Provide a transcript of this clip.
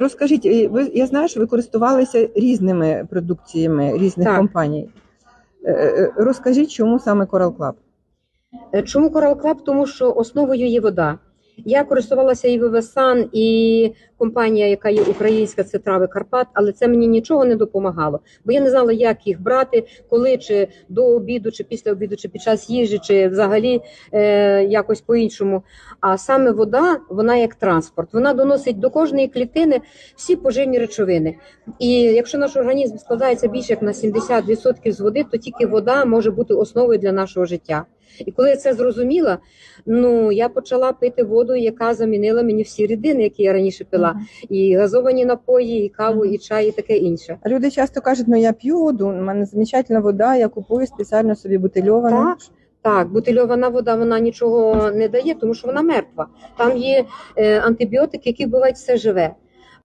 Розкажіть, е, ви я знаю, що ви користувалися різними продукціями різних Так. компаній. Е, е, Розкажіть, чому саме Coral Club? Чому Coral Club? Тому що основою є вода. Я користувалася і Вивесан, і компанія, яка є українська, це трави Карпат, але це мені нічого не допомагало, бо я не знала, як їх брати, коли чи до обіду, чи після обіду, чи під час їжі, чи взагалі е, якось по-іншому. А саме вода, вона як транспорт, вона доносить до кожної клітини всі поживні речовини. І якщо наш організм складається більше як на 70% з води, то тільки вода може бути основою для нашого життя. І коли я це зрозуміла, ну я почала пити воду, яка замінила мені всі рідини, які я раніше пила, і газовані напої, і каву, і чай, і таке інше. Люди часто кажуть, ну я п'ю воду, у мене замечательна вода, я купую спеціально собі бутильовану. Так. Так, бутильована вода вона нічого не дає, тому що вона мертва. Там є е, антибіотики, які вбивають все живе.